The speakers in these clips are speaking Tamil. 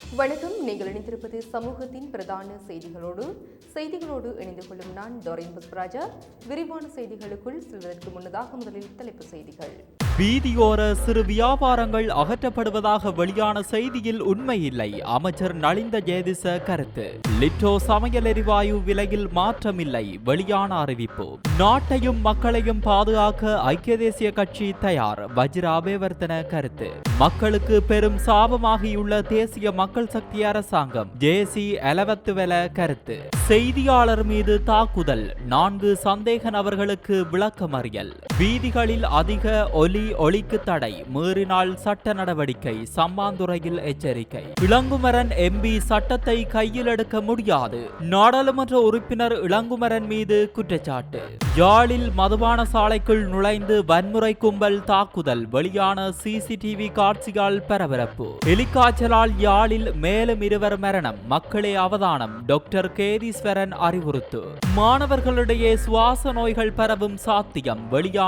வணக்கம். நீங்கள் இணைந்திருப்பது சமூகத்தின் பிரதான செய்திகளோடு செய்திகளோடு இணைந்து கொள்ளும் நான் டொரைன் புஷ்பராஜா. விரிவான செய்திகளுக்குள் செல்வதற்கு முன்னதாக முதலில் தலைப்பு செய்திகள். வீதியோர சிறு வியாபாரங்கள் அகற்றப்படுவதாக வெளியான செய்தியில் உண்மையில்லை அமைச்சர் நலிந்த ஜெயதிச கருத்து. லிட்டோ சமையல் எரிவாயு விலையில் மாற்றமில்லை வெளியான அறிவிப்பு. நாட்டையும் மக்களையும் பாதுகாக்க ஐக்கிய தேசிய கட்சி தயார் வஜ்ராபேவர்த்தன கருத்து. மக்களுக்கு பெரும் சாபமாகியுள்ள தேசிய மக்கள் மக்கள் சக்தி அரசாங்கம் ஜேசி எலவத்துவெல கருத்து. செய்தியாளர் மீது தாக்குதல். நான்கு சந்தேக நபர்களுக்கு விளக்கமறியல். வீதிகளில் அதிக ஒலி ஒளிக்கு தடை மீறினால் சட்ட நடவடிக்கை சம்மாந்துறையில் எச்சரிக்கை. இளங்குமரன் எம்பி சட்டத்தை கையில் எடுக்க முடியாது. நாடாளுமன்ற உறுப்பினர் இளங்குமரன் மீது குற்றச்சாட்டு. யாழில் மதுபான சாலைக்குள் நுழைந்து வன்முறை கும்பல் தாக்குதல் வெளியான சிசிடிவி காட்சியால் பரபரப்பு. எலிக்காய்ச்சலால் யாழில் மேலும் இருவர் மரணம் மக்களே அவதானம் டாக்டர் கேதீஸ்வரன் அறிவுறுத்து. மாணவர்களிடையே சுவாச நோய்கள் பரவும் சாத்தியம் வெளியான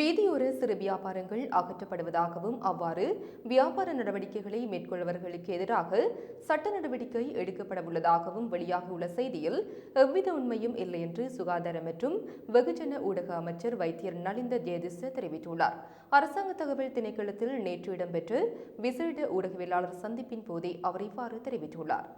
வீதியோர சிறு வியாபாரங்கள் அகற்றப்படுவதாகவும் அவ்வாறு வியாபார நடவடிக்கைகளை மேற்கொள்வர்களுக்கு எதிராக சட்ட நடவடிக்கை எடுக்கப்படவுள்ளதாகவும் வெளியாகியுள்ள செய்தியில் எவ்வித உண்மையும் இல்லை என்று சுகாதார மற்றும் வெகுஜன ஊடக அமைச்சர் வைத்தியர் நலிந்த ஜெயதிச தெரிவித்துள்ளார். அரசாங்க தகவல் திணைக்களத்தில் நேற்று இடம்பெற்ற விசேட ஊடகவியலாளர் சந்திப்பின் போதே அவர் இவ்வாறு தெரிவித்துள்ளார்.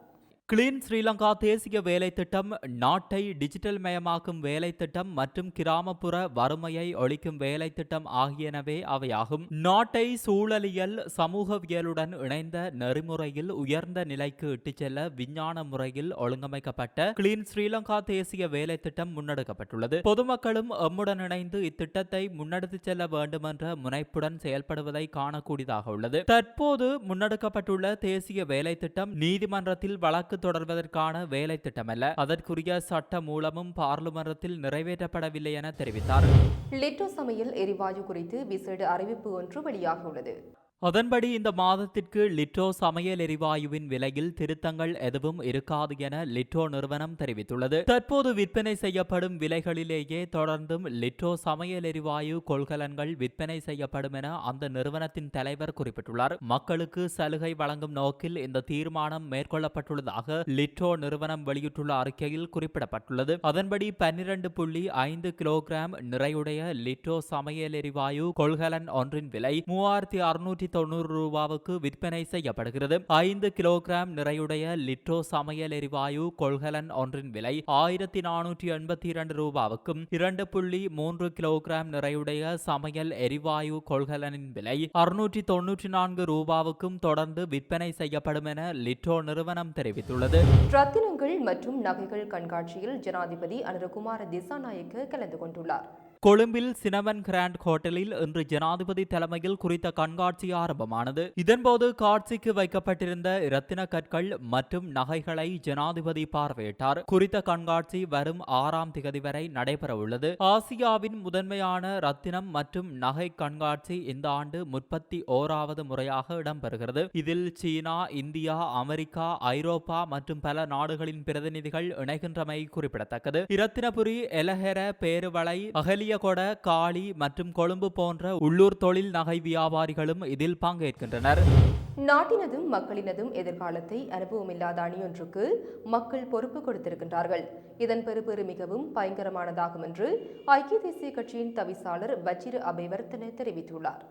கிளீன் ஸ்ரீலங்கா தேசிய வேலை திட்டம் நாட்டை டிஜிட்டல் மயமாக்கும் வேலை திட்டம் மற்றும் கிராமப்புற வறுமையை ஒழிக்கும் வேலை திட்டம் ஆகியனவே அவையாகும். நாட்டை சூழலியல் சமூகவியலுடன் இணைந்த நெறிமுறையில் உயர்ந்த நிலைக்கு இட்டுச் செல்ல விஞ்ஞான முறையில் ஒழுங்கமைக்கப்பட்ட கிளீன் ஸ்ரீலங்கா தேசிய வேலை திட்டம் முன்னெடுக்கப்பட்டுள்ளது. பொதுமக்களும் எம்முடன் இணைந்து இத்திட்டத்தை முன்னெடுத்துச் செல்ல வேண்டுமென்ற முனைப்புடன் செயல்படுவதை காணக்கூடியதாக உள்ளது. தற்போது முன்னெடுக்கப்பட்டுள்ள தேசிய வேலை திட்டம் நீதிமன்றத்தில் வழக்கு தொடர்வதற்கான வேலை திட்டமல்ல. அதற்குரிய சட்ட மூலமும் பார்லிமன்றத்தில் நிறைவேற்றப்படவில்லை என தெரிவித்தார். லிட்டோ சமையல் எரிவாயு குறித்து விசேட அறிவிப்பு ஒன்று வெளியாகியுள்ளது. அதன்படி இந்த மாதத்திற்கு லிட்டோ சமையல் எரிவாயுவின் விலையில் திருத்தங்கள் எதுவும் இருக்காது என லிட்டோ நிறுவனம் தெரிவித்துள்ளது. தற்போது விற்பனை செய்யப்படும் விலைகளிலேயே தொடர்ந்தும் லிட்டோ சமையல் எரிவாயு கொள்கலன்கள் விற்பனை செய்யப்படும் என அந்த நிறுவனத்தின் தலைவர் குறிப்பிட்டுள்ளார். மக்களுக்கு சலுகை வழங்கும் நோக்கில் இந்த தீர்மானம் மேற்கொள்ளப்பட்டுள்ளதாக லிட்டோ நிறுவனம் வெளியிட்டுள்ள அறிக்கையில் குறிப்பிடப்பட்டுள்ளது. அதன்படி பன்னிரண்டு புள்ளி ஐந்து கிலோகிராம் நிறையுடைய லிட்டோ சமையல் எரிவாயு கொள்கலன் ஒன்றின் விலை மூவாயிரத்தி அறுநூற்றி தொண்ணூறு ரூபாவுக்கு விற்பனை செய்யப்படுகிறது. ஐந்து கிலோகிராம் நிறையுடைய லிட்ரோ சமையல் எரிவாயு கொள்கலன் ஒன்றின் விலை ஆயிரத்தி நானூற்றி எண்பத்தி இரண்டு ரூபாவுக்கும் இரண்டு புள்ளி மூன்று கிலோகிராம் நிறையுடைய சமையல் எரிவாயு கொள்கலனின் விலை அறுநூற்றி தொன்னூற்றி நான்கு ரூபாவுக்கும் தொடர்ந்து விற்பனை செய்யப்படும் என லிட்ரோ நிறுவனம் தெரிவித்துள்ளது. ரத்தினங்கள் மற்றும் நகைகள் கண்காட்சியில் ஜனாதிபதி அனுரகுமார திசாநாயக்க கலந்து கொண்டுள்ளார். கொழும்பில் சினவன் கிராண்ட் ஹோட்டலில் இன்று ஜனாதிபதி தலைமையில் குறித்த கண்காட்சி ஆரம்பமானது. இதன்போது காட்சிக்கு வைக்கப்பட்டிருந்த இரத்தின கற்கள் மற்றும் நகைகளை ஜனாதிபதி பார்வையிட்டார். குறித்த கண்காட்சி வரும் ஆறாம் திகதி வரை நடைபெறவுள்ளது. ஆசியாவின் முதன்மையான ரத்தினம் மற்றும் நகை கண்காட்சி இந்த ஆண்டு முப்பத்தி ஓராவது முறையாக இடம்பெறுகிறது. இதில் சீனா இந்தியா அமெரிக்கா ஐரோப்பா மற்றும் பல நாடுகளின் பிரதிநிதிகள் இணைகின்றமை குறிப்பிடத்தக்கது. இரத்தினபுரி எலஹெர பேருவளை அகலிய பெரியகொட காளி மற்றும் கொழும்பு போன்ற உள்ளூர் தொழில் நகை வியாபாரிகளும் இதில் பங்கேற்கின்றனர். நாட்டினதும் மக்களினதும் எதிர்காலத்தை அனுபவமில்லாத அணியொன்றுக்கு மக்கள் பொறுப்பு கொடுத்திருக்கின்றார்கள். இதன் பெறுபேறு மிகவும் பயங்கரமானதாகும் என்று ஐக்கிய தேசிய கட்சியின் தவிசாளர் பச்சிர அபேவர்த்தன தெரிவித்துள்ளார்.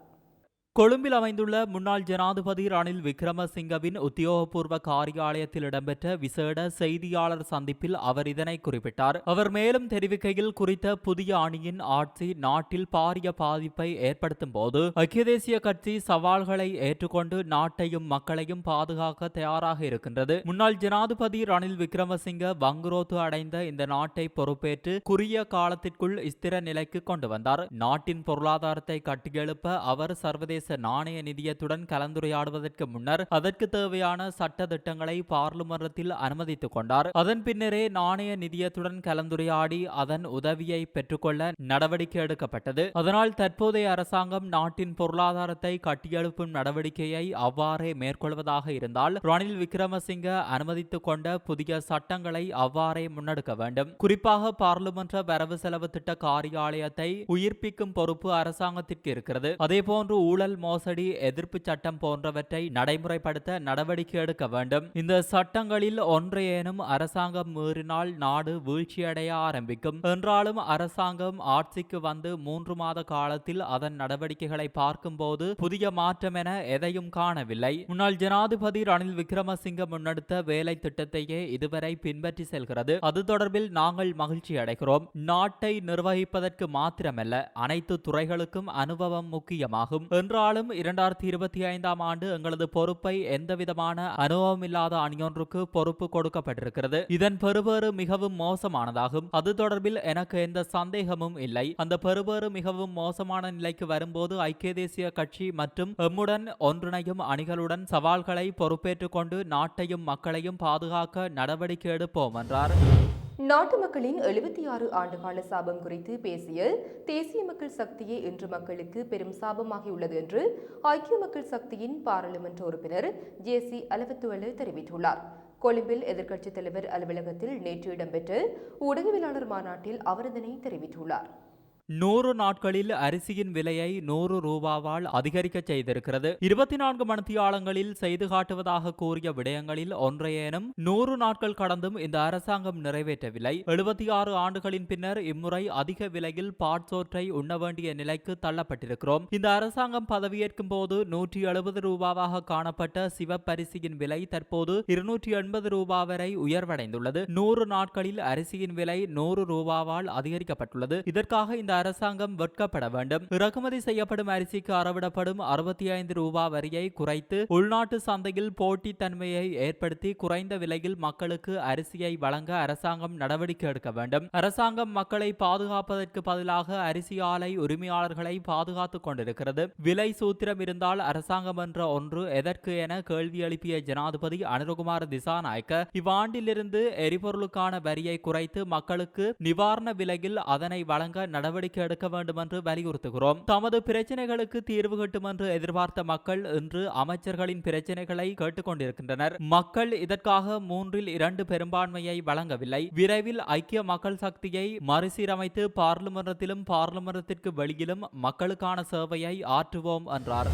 கொழும்பில் அமைந்துள்ள முன்னாள் ஜனாதிபதி ரணில் விக்ரமசிங்கவின் உத்தியோகபூர்வ காரியாலயத்தில் இடம்பெற்ற விசேட செய்தியாளர் சந்திப்பில் அவர் இதனை குறிப்பிட்டார். அவர் மேலும் தெரிவிக்கையில் குறித்த புதிய அணியின் ஆட்சி நாட்டில் பாரிய பாதிப்பை ஏற்படுத்தும் போது ஐக்கிய தேசிய கட்சி சவால்களை ஏற்றுக்கொண்டு நாட்டையும் மக்களையும் பாதுகாக்க தயாராக இருக்கின்றது. முன்னாள் ஜனாதிபதி ரணில் விக்ரமசிங்க வங்குரோத்து அடைந்த இந்த நாட்டை பொறுப்பேற்று குறுகிய காலத்திற்குள் ஸ்திர நிலைக்கு கொண்டு வந்தார். நாட்டின் பொருளாதாரத்தை கட்டியெழுப்ப அவர் சர்வதேச நாணய நிதியத்துடன் கலந்துரையாடுவதற்கு முன்னர் அதற்கு தேவையான சட்ட திட்டங்களை பார்லிமன்றத்தில் அனுமதித்துக் கொண்டார். அதன் பின்னரே நாணய நிதியத்துடன் கலந்துரையாடி அதன் உதவியை பெற்றுக்கொள்ள நடவடிக்கை எடுக்கப்பட்டது. அதனால் தற்போதைய அரசாங்கம் நாட்டின் பொருளாதாரத்தை கட்டியெழுப்பும் நடவடிக்கையை அவ்வாறே மேற்கொள்வதாக இருந்தால் ரணில் விக்ரமசிங்க அனுமதித்துக் கொண்ட புதிய சட்டங்களை அவ்வாறே முன்னெடுக்க வேண்டும். குறிப்பாக பாராளுமன்ற வரவு செலவு திட்ட காரியாலயத்தை உயிர்ப்பிக்கும் பொறுப்பு அரசாங்கத்திற்கு இருக்கிறது. அதேபோன்று ஊழல் மோசடி எதிர்ப்பு சட்டம் போன்றவற்றை நடைமுறைப்படுத்த நடவடிக்கை எடுக்க வேண்டும். இந்த சட்டங்களில் ஒன்றையேனும் அரசாங்கம் மீறினால் நாடு வீழ்ச்சியடைய ஆரம்பிக்கும். என்றாலும் அரசாங்கம் ஆட்சிக்கு வந்து மூன்று மாத காலத்தில் அதன் நடவடிக்கைகளை பார்க்கும்போது புதிய மாற்றம் என எதையும் காணவில்லை. முன்னாள் ஜனாதிபதி ரணில் விக்ரமசிங்க முன்னெடுத்த வேலை திட்டத்தையே இதுவரை பின்பற்றி செல்கிறது. அது தொடர்பில் நாங்கள் மகிழ்ச்சி அடைகிறோம். நாட்டை நிர்வகிப்பதற்கு மாத்திரமல்ல அனைத்து துறைகளுக்கும் அனுபவம் முக்கியமாகும். என்றாலும் இரண்டாயிரத்தி இருபத்தி ஐந்தாம் ஆண்டு எங்களது பொறுப்பை எந்தவிதமான அனுபவமில்லாத அணியொன்றுக்கு பொறுப்பு கொடுக்கப்பட்டிருக்கிறது. இதன் பெறுபேறு மிகவும் மோசமானதாகும். அது தொடர்பில் எனக்கு எந்த சந்தேகமும் இல்லை. அந்த பெறுபேறு மிகவும் மோசமான நிலைக்கு வரும்போது ஐக்கிய தேசிய கட்சி மற்றும் எம்முடன் ஒன்றிணையும் அணிகளுடன் சவால்களை பொறுப்பேற்றுக் கொண்டு நாட்டையும் மக்களையும் பாதுகாக்க நடவடிக்கை எடுப்போம் என்றார். நாட்டு மக்களின் எழுபத்தி ஆறு ஆண்டுகால சாபம் குறித்து பேசிய தேசிய மக்கள் சக்தியே இன்று மக்களுக்கு பெரும் சாபமாகியுள்ளது என்று ஐக்கிய மக்கள் சக்தியின் பாராளுமன்ற உறுப்பினர் ஜே சி அலவத்துவலு தெரிவித்துள்ளார். கொழும்பில் எதிர்க்கட்சித் தலைவர் அலுவலகத்தில் நேற்று இடம்பெற்ற ஊடகவியலாளர் மாநாட்டில் அவர் இதனை தெரிவித்துள்ளார். நூறு நாட்களில் அரிசியின் விலையை நூறு ரூபாவால் அதிகரிக்க செய்திருக்கிறது. இருபத்தி நான்கு மணித்தியாலங்களில் செய்து காட்டுவதாக கூறிய விடயங்களில் ஒன்றையேனும் நூறு நாட்கள் கடந்தும் இந்த அரசாங்கம் நிறைவேற்றவில்லை. எழுபத்தி ஆறு ஆண்டுகளின் பின்னர் இம்முறை அதிக விலையில் பாட்சோற்றை உண்ண வேண்டிய நிலைக்கு தள்ளப்பட்டிருக்கிறோம். இந்த அரசாங்கம் பதவியேற்கும் போது நூற்றி எழுபது ரூபாவாக காணப்பட்ட சிவப்பரிசியின் விலை தற்போது இருநூற்றி எண்பது ரூபா வரை உயர்வடைந்துள்ளது. நூறு நாட்களில் அரிசியின் விலை நூறு ரூபாவால் அதிகரிக்கப்பட்டுள்ளது. இதற்காக இந்த அரசாங்கம் வெட்கப்பட வேண்டும். இறக்குமதி செய்யப்படும் அரிசிக்கு அறவிடப்படும் அறுபத்தி ஐந்து ரூபா வரியை குறைத்து உள்நாட்டு சந்தையில் போட்டி தன்மையை ஏற்படுத்தி குறைந்த விலையில் மக்களுக்கு அரிசியை வழங்க அரசாங்கம் நடவடிக்கை எடுக்க வேண்டும். அரசாங்கம் மக்களை பாதுகாப்பதற்கு பதிலாக அரிசி ஆலை உரிமையாளர்களை பாதுகாத்துக் கொண்டிருக்கிறது. விலை சூத்திரம் இருந்தால் அரசாங்கம் என்ற ஒன்று எதற்கு என கேள்வி எழுப்பிய ஜனாதிபதி அனுரகுமார திசாநாயக்க இவ்வாண்டிலிருந்து எரிபொருளுக்கான வரியை குறைத்து மக்களுக்கு நிவாரண விலையில் அதனை வழங்க நடவடிக்கை எடுக்க வேண்டும் என்று வலியுறுத்துகிறோம். தமது பிரச்சனைகளுக்கு தீர்வு கட்டும் என்று எதிர்பார்த்த மக்கள் இன்று அமைச்சர்களின் பிரச்சனைகளை கேட்டுக்கொண்டிருக்கின்றனர். மக்கள் இதற்காக மூன்றில் இரண்டு பெரும்பான்மையை வழங்கவில்லை. விரைவில் ஐக்கிய மக்கள் சக்தியை மறுசீரமைத்து பார்லிமன்றத்திலும் பார்லிமன்றத்திற்கு வெளியிலும் மக்களுக்கான சேவையை ஆற்றுவோம் என்றார்.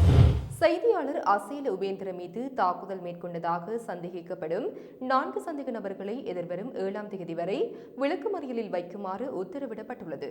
செய்தியாளர் அசேல உபேந்திர மீது தாக்குதல் மேற்கொண்டதாக சந்தேகிக்கப்படும் நான்கு சந்தேக நபர்களை எதிர்வரும் ஏழாம் தேதி வரை விளக்குமறியலில் வைக்குமாறு உத்தரவிடப்பட்டுள்ளது.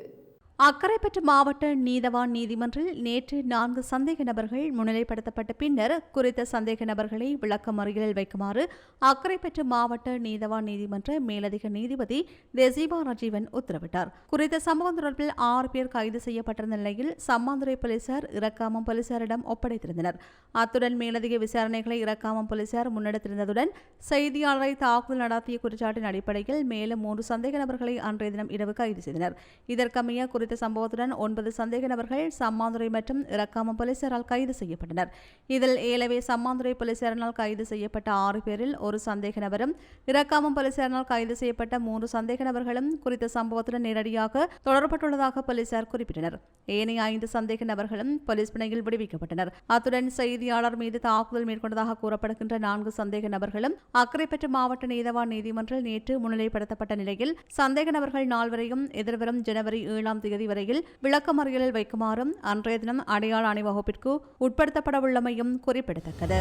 அக்கரைப்பற்று மாவட்ட நீதவான் நீதிமன்றில் நேற்று நான்கு சந்தேக நபர்கள் முன்னிலைப்படுத்தப்பட்ட பின்னர் குறித்த சந்தேக நபர்களை விளக்கமறியலில் வைக்குமாறு அக்கரைப்பற்று மாவட்ட நீதவான் நீதிமன்ற மேலதிக நீதிபதி தெசிபா ராஜீவன் உத்தரவிட்டார். குறித்த சம்பவம் தொடர்பில் ஆறு பேர் கைது செய்யப்பட்டிருந்த நிலையில் சம்மாந்துறை போலீசார் இறக்காமம் போலீசாரிடம் ஒப்படைத்திருந்தனர். அத்துடன் மேலதிக விசாரணைகளை இறக்காமம் போலீசார் முன்னெடுத்திருந்ததுடன் செய்தியாளரை தாக்குதல் நடத்திய குற்றச்சாட்டின் அடிப்படையில் மேலும் மூன்று சந்தேக நபர்களை அன்றைய தினம் இரவு கைது செய்தனர். இதற்கமைய குறித்த குறித்த சம்பவத்துடன் ஒன்பது சந்தேக நபர்கள் சம்மாந்துறை மற்றும் இறக்காம போலீசாரால் கைது செய்யப்பட்டனர். இதில் ஏலவே சம்மாந்துறை போலீசாரினால் கைது செய்யப்பட்ட ஆறு பேரில் ஒரு சந்தேக நபரும் இறக்காமம் போலீசாரினால் கைது செய்யப்பட்ட மூன்று சந்தேக நபர்களும் குறித்த சம்பவத்துடன் நேரடியாக தொடரப்பட்டுள்ளதாக போலீசார் குறிப்பிட்டனர். ஏனைய ஐந்து சந்தேக நபர்களும் போலீஸ் பிணையில் விடுவிக்கப்பட்டனர். அத்துடன் செய்தியாளர் மீது தாக்குதல் மேற்கொண்டதாக கூறப்படுகின்ற நான்கு சந்தேக நபர்களும் அக்கரைப்பற்று மாவட்ட நீதவான் நீதிமன்றில் நேற்று முன்னிலைப்படுத்தப்பட்ட நிலையில் சந்தேக நபர்கள் நால்வரையும் எதிர்வரும் ஜனவரி ஏழாம் தேதி தேதி வரையில் விளக்கமறியலில் வைக்குமாறும் அன்றைய தினம் அடையாள அணிவகுப்பிற்கு உட்படுத்தப்படவுள்ளமையும் குறிப்பிடத்தக்கது.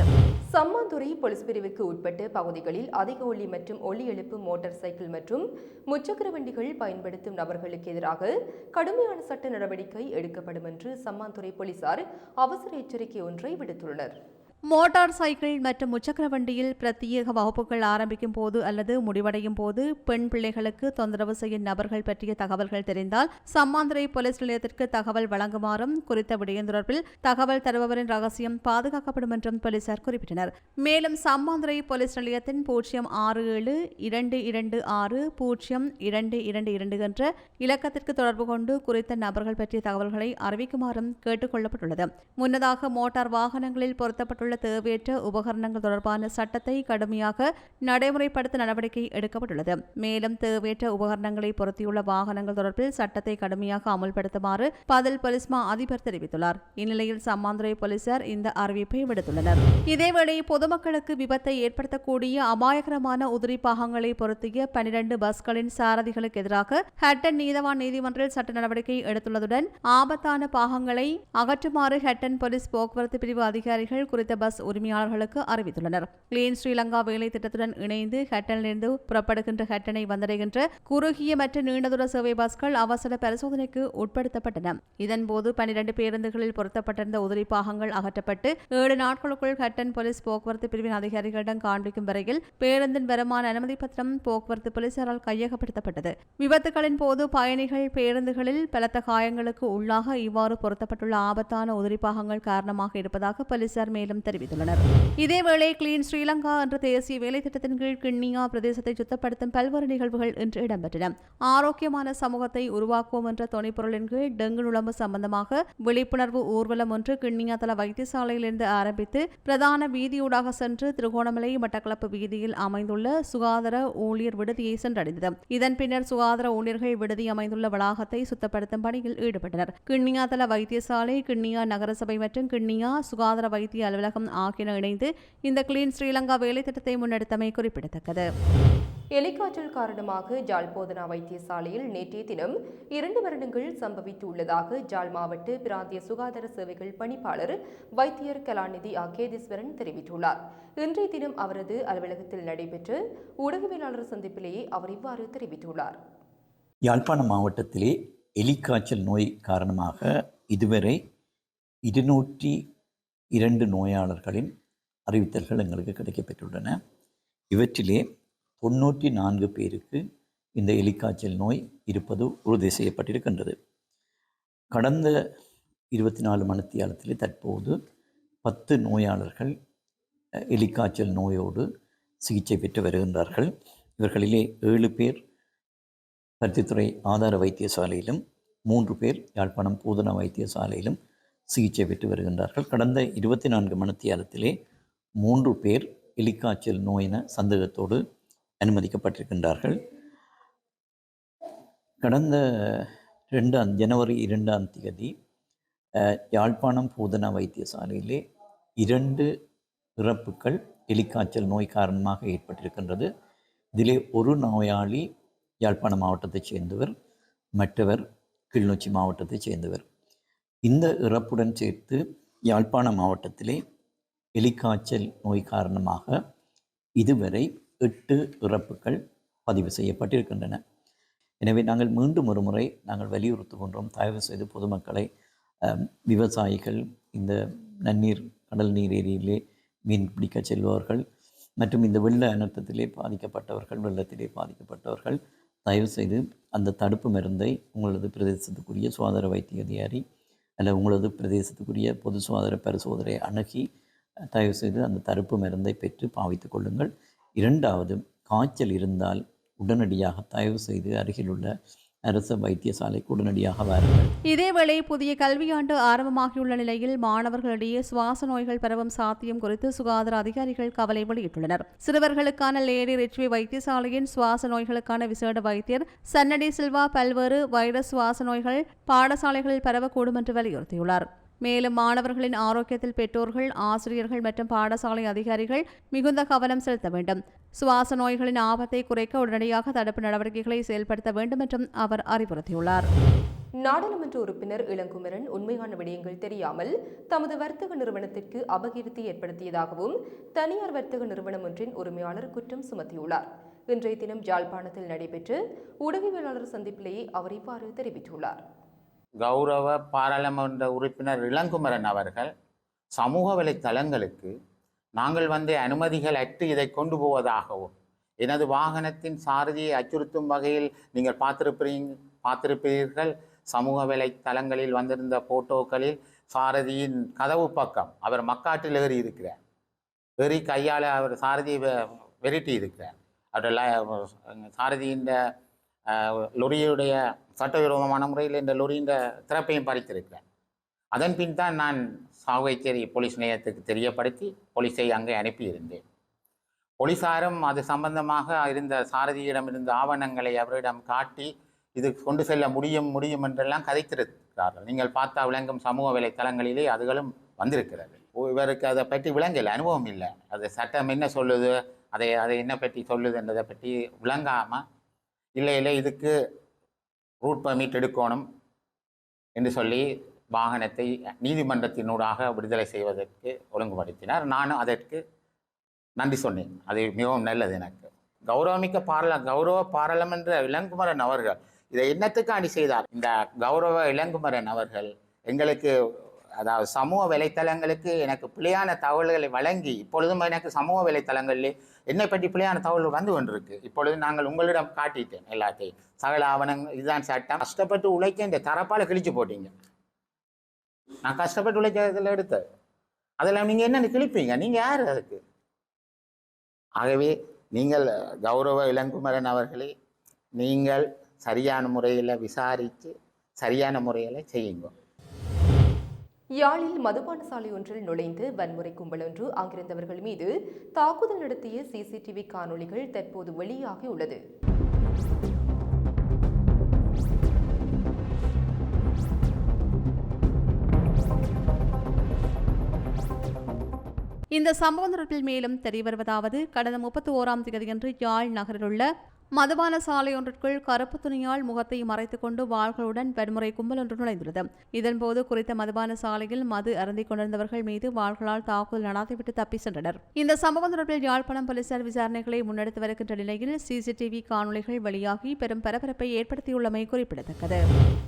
சம்மாந்துறை போலீஸ் பிரிவுக்கு உட்பட்ட பகுதிகளில் அதிக ஒளி மற்றும் ஒளி எழுப்பு மோட்டார் சைக்கிள் மற்றும் முச்சக்கர வண்டிகள் பயன்படுத்தும் நபர்களுக்கு எதிராக கடுமையான சட்ட நடவடிக்கை எடுக்கப்படும் என்று சம்மாந்துறை போலீசார் அவசர எச்சரிக்கை ஒன்றை விடுத்துள்ளனர். மோட்டார் சைக்கிள் மற்றும் முச்சக்கர வண்டியில் பிரத்யேக வகுப்புகள் ஆரம்பிக்கும் போது அல்லது முடிவடையும் போது பெண் பிள்ளைகளுக்கு தொந்தரவு செய்யும் நபர்கள் பற்றிய தகவல்கள் தெரிந்தால் சம்மாந்துறை போலீஸ் நிலையத்திற்கு தகவல் வழங்குமாறும் குறித்த விடயம் தொடர்பில் தகவல் தருபவரின் ரகசியம் பாதுகாக்கப்படும் என்றும் போலீசார் குறிப்பிட்டனர். மேலும் சம்மாந்துறை போலீஸ் நிலையத்தின் பூஜ்ஜியம் ஆறு ஏழு இரண்டு இரண்டு ஆறு பூஜ்ஜியம் இரண்டு இரண்டு இரண்டு என்ற இலக்கத்திற்கு தொடர்பு கொண்டு குறித்த நபர்கள் பற்றிய தகவல்களை அறிவிக்குமாறும் கேட்டுக் கொள்ளப்பட்டுள்ளது. முன்னதாக மோட்டார் வாகனங்களில் பொருத்தப்பட்டுள்ள தேவையற்ற உபகரணங்கள் தொடர்பான சட்டத்தை கடுமையாக நடைமுறைப்படுத்த நடவடிக்கை எடுக்கப்பட்டுள்ளது. மேலும் தேவையற்ற உபகரணங்களை பொருத்தியுள்ள வாகனங்கள் தொடர்பில் சட்டத்தை கடுமையாக அமல்படுத்துமாறு பதில் பொலிஸ்மா அதிபர் தெரிவித்துள்ளார். இந்நிலையில் சம்மாந்துறை போலீசார் இந்த அறிவிப்பை விடுத்துள்ளனர். இதேவேளை பொதுமக்களுக்கு விபத்தை ஏற்படுத்தக்கூடிய அபாயகரமான உதிரி பாகங்களை பொருத்திய பனிரண்டு பஸ்களின் சாரதிகளுக்கு எதிராக ஹட்டன் நீதவான் நீதிமன்றில் சட்ட நடவடிக்கை எடுத்துள்ளதுடன் ஆபத்தான பாகங்களை அகற்றுமாறு ஹட்டன் போலீஸ் போக்குவரத்து பிரிவு அதிகாரிகள் குறித்த பஸ் உரிமையாளர்களுக்கு அறிவித்துள்ளனர். கிளீன் ஸ்ரீலங்கா வேலை திட்டத்துடன் இணைந்து ஹட்டனிலிருந்து புறப்படுகின்ற ஹட்டனை வந்தடைகின்ற குறுகிய மற்றும் நீண்டதூர சேவை பஸ்கள் அவசர பரிசோதனைக்கு உட்படுத்தப்பட்டன. இதன்போது பனிரண்டு பேருந்துகளில் பொருத்தப்பட்டிருந்த உதிரி பாகங்கள் அகற்றப்பட்டு ஏழு நாட்களுக்குள் ஹட்டன் போலீஸ் போக்குவரத்து பிரிவின் அதிகாரிகளிடம் காண்பிக்கும் வரையில் பேருந்தின் வருமான அனுமதி பத்திரம் போக்குவரத்து போலீசாரால் கையகப்படுத்தப்பட்டது. விபத்துகளின் போது பயணிகள் பேருந்துகளில் பலத்த காயங்களுக்கு உள்ளாக இவ்வாறு பொருத்தப்பட்டுள்ள ஆபத்தான உதிரி பாகங்கள் காரணமாக இருப்பதாக போலீசார் மேலும் தெரிவித்துள்ளனர். இதேவேளை கிளீன் ஸ்ரீலங்கா என்ற தேசிய வேலை திட்டத்தின் கீழ் கிண்ணியா பிரதேசத்தை சுத்தப்படுத்தும் பல்வேறு நிகழ்வுகள் இன்று இடம்பெற்றன. ஆரோக்கியமான சமூகத்தை உருவாக்குவோம் என்ற துணைப்பொருளின் கீழ் டெங்கு நுழம்பு சம்பந்தமாக விழிப்புணர்வு ஊர்வலம் ஒன்று கிண்ணியா தள வைத்தியசாலையிலிருந்து ஆரம்பித்து பிரதான வீதியூடாக சென்று திருகோணமலை மட்டக்களப்பு வீதியில் அமைந்துள்ள சுகாதார ஊழியர் விடுதியை சென்றடைந்தது. இதன் பின்னர் சுகாதார ஊழியர்கள் விடுதி அமைந்துள்ள வளாகத்தை சுத்தப்படுத்தும் பணியில் ஈடுபட்டனர். கிண்ணியா தள வைத்தியசாலை கிண்ணியா நகரசபை மற்றும் கிண்ணியா சுகாதார வைத்திய அலுவலகம் ஆகியன இணைந்து இந்த கிளீன் ஸ்ரீலங்கா வேலை திட்டத்தை முன்னெடுத்தமை குறிப்பிடத்தக்கது. எலிக்காய்ச்சல் காரணமாக ஜாழ் போதனா வைத்தியசாலையில் நேற்றைய தினம் இரண்டு வருடங்கள் சம்பவித்துள்ளதாக ஜாழ் மாவட்ட பிராந்திய சுகாதார சேவைகள் பணிப்பாளர் வைத்தியர் கலாநிதி அகேதீஸ்வரன் தெரிவித்துள்ளார். இன்றைய தினம் அவரது அலுவலகத்தில் நடைபெற்ற ஊடகவியலாளர் சந்திப்பிலேயே அவர் இவ்வாறு தெரிவித்துள்ளார். யாழ்ப்பாணம் மாவட்டத்திலே எலிக்காய்ச்சல் நோய் காரணமாக இதுவரை இருநூற்றி இரண்டு நோயாளர்களின் அறிவித்தல்கள் எங்களுக்கு கிடைக்கப்பெற்றுள்ளன. இவற்றிலே தொண்ணூற்றி நான்கு பேருக்கு இந்த எலிக்காய்ச்சல் நோய் இருப்பது உறுதி செய்யப்பட்டிருக்கின்றது. கடந்த இருபத்தி நாலு மணித்தியாலத்தில் தற்போது பத்து நோயாளர்கள் எலிக்காய்ச்சல் நோயோடு சிகிச்சை பெற்று வருகின்றார்கள். இவர்களிலே ஏழு பேர் பருத்தித்துறை ஆதார வைத்தியசாலையிலும் மூன்று பேர் யாழ்ப்பாணம் பூதன வைத்தியசாலையிலும் சிகிச்சை பெற்று வருகின்றார்கள். கடந்த இருபத்தி நான்கு மணித்தியாலத்திலே மூன்று பேர் எலிக்காய்ச்சல் நோயின சந்தேகத்தோடு அனுமதிக்கப்பட்டிருக்கின்றார்கள். கடந்த ரெண்டாம் ஜனவரி இரண்டாம் தேதி யாழ்ப்பாணம் பூதனா வைத்தியசாலையிலே இரண்டு இறப்புகள் எலிக்காய்ச்சல் நோய் காரணமாக ஏற்பட்டிருக்கின்றது. இதிலே ஒரு நோயாளி யாழ்ப்பாணம் மாவட்டத்தைச் சேர்ந்தவர் மற்றவர் கிளிநொச்சி மாவட்டத்தைச் சேர்ந்தவர். இந்த இறப்புடன் சேர்த்து யாழ்ப்பாண மாவட்டத்திலே எலிக்காய்ச்சல் நோய் காரணமாக இதுவரை எட்டு இறப்புகள் பதிவு செய்யப்பட்டிருக்கின்றன. எனவே நாங்கள் மீண்டும் ஒரு முறை நாங்கள் வலியுறுத்துகின்றோம். தயவு செய்து பொதுமக்களை விவசாயிகள் இந்த நன்னீர் கடல் நீர் ஏரியிலே மீன் பிடிக்க செல்பவர்கள் மற்றும் இந்த வெள்ள அனர்த்தத்திலே பாதிக்கப்பட்டவர்கள் வெள்ளத்திலே பாதிக்கப்பட்டவர்கள் தயவு செய்து அந்த தடுப்பு மருந்தை உங்களது பிரதேசத்துக்குரிய சுகாதார வைத்திய அதிகாரி அல்ல உங்களது பிரதேசத்துக்குரிய பொது சுகாதார பரிசோதனை அணுகி தயவு செய்து அந்த தடுப்பு மருந்தை பெற்று பாவித்துக் கொள்ளுங்கள். இரண்டாவது காய்ச்சல் இருந்தால் உடனடியாக தயவு செய்து அருகிலுள்ள அரசு வைத்தியசாலைக்கு உடனடியாக வாருங்கள் இதேவேளை புதிய கல்வியாண்டு ஆரம்பமாகியுள்ள நிலையில் மாணவர்களிடையே சுவாச நோய்கள் பரவும் சாத்தியம் குறித்து சுகாதார அதிகாரிகள் கவலை வெளியிட்டுள்ளனர். சிறுவர்களுக்கான லேடி ரிச்வி வைத்தியசாலையின் சுவாச நோய்களுக்கான விசேட வைத்தியர் சன்னடி சில்வா பல்வேறு வைரஸ் சுவாச நோய்கள் பாடசாலைகளில் பரவக்கூடும் என்று வலியுறுத்தியுள்ளார். மேலும் மாணவர்களின் ஆரோக்கியத்தில் பெற்றோர்கள் ஆசிரியர்கள் மற்றும் பாடசாலை அதிகாரிகள் மிகுந்த கவனம் செலுத்த வேண்டும். சுவாச நோய்களின் ஆபத்தை குறைக்க உடனடியாக தடுப்பு நடவடிக்கைகளை செயல்படுத்த வேண்டும் என்றும் அவர் அறிவுறுத்தியுள்ளார். நாடாளுமன்ற உறுப்பினர் இளங்குமரன் உண்மையான விடயங்கள் தெரியாமல் தமது வர்த்தக நிறுவனத்திற்கு அபகீர்த்தி ஏற்படுத்தியதாகவும் தனியார் வர்த்தக நிறுவனம் ஒன்றின் உரிமையாளர் குற்றம் சுமத்தியுள்ளார். இன்றைய தினம் ஜாழ்ப்பாணத்தில் நடைபெற்ற ஊடகவியலாளர் சந்திப்பிலேயே அவர் இவ்வாறு தெரிவித்துள்ளார். கௌரவ பாராளுமன்ற உறுப்பினர் இளங்குமரன் அவர்கள் சமூக வலைத்தளங்களுக்கு நாங்கள் வந்து அனுமதிகள் அற்று இதை கொண்டு போவதாகவும் எனது வாகனத்தின் சாரதியை அச்சுறுத்தும் வகையில் நீங்கள் பார்த்திருப்பீங்க பார்த்திருப்பீர்கள். சமூக வலைத்தளங்களில் வந்திருந்த போட்டோக்களில் சாரதியின் கதவு பக்கம் அவர் மக்காட்டில் ஏறி இருக்கிறார். ஏறி கையால் அவர் சாரதியை வெ- இருக்கிறார் அவர் சாரதியின் லொரியுடைய சட்டவிரோதமான முறையில் இந்த லொரியின் திறப்பையும் பறித்திருக்கிறேன். அதன் பின் தான் நான் சாவகச்சேரி போலீஸ் நிலையத்துக்கு தெரியப்படுத்தி போலீஸை அங்கே அனுப்பியிருந்தேன். போலீசாரும் அது சம்பந்தமாக இருந்த சாரதியிடம் இருந்த ஆவணங்களை அவரிடம் காட்டி இது கொண்டு செல்ல முடியும் முடியும் என்றெல்லாம் கதைத்திருக்கிறார்கள். நீங்கள் பார்த்தா விளங்கும் சமூக வலைத்தளங்களிலே அதுகளும் வந்திருக்கிறது. இவருக்கு அதை பற்றி விளங்கலை அனுபவம் இல்லை. அது சட்டம் என்ன சொல்லுது அதை அதை என்ன பற்றி சொல்லுதுன்றதை பற்றி விளங்காமல் இல்லை இல்லை இதுக்கு ரூட் பர்மிட் எடுக்கணும் என்று சொல்லி வாகனத்தை நீதிமன்றத்தினூடாக விடுதலை செய்வதற்கு ஒழுங்குபடுத்தினார். நானும் அதற்கு நன்றி சொன்னேன். அது மிகவும் நல்லது எனக்கு. கௌரவமிக்க பாராள கௌரவ பாராளுமன்ற இளங்குமரன் அவர்கள் இதை என்னத்துக்காண்டி செய்தார்? இந்த கௌரவ இளங்குமரன் அவர்கள் எங்களுக்கு அதாவது சமூக வலைத்தளங்களுக்கு எனக்கு பிழையான தகவல்களை வழங்கி இப்பொழுதும் எனக்கு சமூக வலைத்தளங்களில் என்னை பற்றி பிழையான தகவல் வந்து கொண்டிருக்கு. இப்பொழுது நாங்கள் உங்களிடம் காட்டிட்டேன் எல்லாத்தையும். சகல ஆவணங்கள் இதுதான் சட்டம். கஷ்டப்பட்டு உழைக்க இந்த தரப்பால் கிழிச்சு போட்டீங்க. நான் கஷ்டப்பட்டு உழைக்கிறதுல எடுத்தது. அதில் நீங்கள் என்னென்னு கிழிப்பீங்க. நீங்கள் யார் அதுக்கு? ஆகவே நீங்கள் கௌரவ இளங்குமரன் அவர்களே நீங்கள் சரியான முறையில் விசாரித்து சரியான முறையில் செய்யுங்க. யாழில் மதுபான சாலை ஒன்றில் நுழைந்து வன்முறை கும்பல் ஒன்று அங்கிருந்தவர்கள் மீது தாக்குதல் நடத்திய சிசிடிவி காணொளிகள் தற்போது வெளியாகியுள்ளது இந்த சம்பவம் தொடர்பில் மேலும் தெரியவருவதாவது கடந்த முப்பத்தி ஓராம் தேதியன்று யாழ் நகரிலுள்ள மதுபான சாலை ஒன்றிற்குள் கருப்பு துணியால் முகத்தை மறைத்துக் கொண்டு வாள்களுடன் வன்முறை கும்பல் ஒன்று நுழைந்துள்ளது. இதன்போது குறித்த மதுபான சாலையில் மது அருந்திக் கொண்டிருந்தவர்கள் மீது வாள்களால் தாக்குதல் நடாத்திவிட்டு தப்பி சென்றனர். இந்த சம்பவம் தொடர்பில் யாழ்ப்பாணம் போலீசார் விசாரணைகளை முன்னெடுத்து வருகின்ற நிலையில் சிசிடிவி காணொளிகள் வெளியாகி பெரும் பரபரப்பை ஏற்படுத்தியுள்ளமை குறிப்பிடத்தக்கது.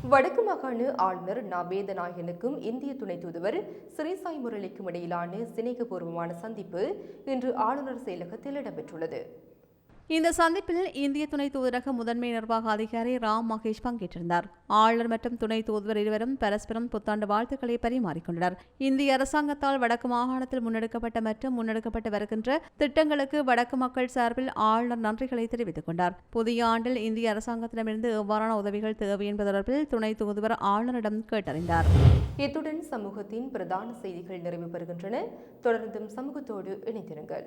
வடக்கு மாகாண ஆளுநர் ந வேதநாயகனுக்கும் இந்திய துணை தூதுவர் சிறிசாய் முரளிக்கும் இடையிலான சிநேகபூர்வமான சந்திப்பு இன்று ஆளுநர் செயலகத்தில் இடம்பெற்றுள்ளது. இந்த சந்திப்பில் இந்திய துணை தூதரக முதன்மை நிர்வாக அதிகாரி ராம் மகேஷ் பங்கேற்றிருந்தார். ஆளுநர் மற்றும் துணை தூதுவர் இருவரும் பரஸ்பரம் புத்தாண்டு வாழ்த்துக்களை பரிமாறிக்கொண்டனர். இந்திய அரசாங்கத்தால் வடக்கு மாகாணத்தில் முன்னெடுக்கப்பட்ட மற்றும் முன்னெடுக்கப்பட்டு வருகின்ற திட்டங்களுக்கு வடக்கு மக்கள் சார்பில் ஆளுநர் நன்றிகளை தெரிவித்துக் கொண்டார். புதிய ஆண்டில் இந்திய அரசாங்கத்திடமிருந்து எவ்வாறான உதவிகள் தேவை என்பது தொடர்பில் துணை தூதுவர் ஆளுநரிடம் கேட்டறிந்தார். இத்துடன் சமூகத்தின் பிரதான செய்திகள் நிறைவு பெறுகின்றன. தொடர்ந்தும் சமூகத்தோடு இணைந்திருங்கள்.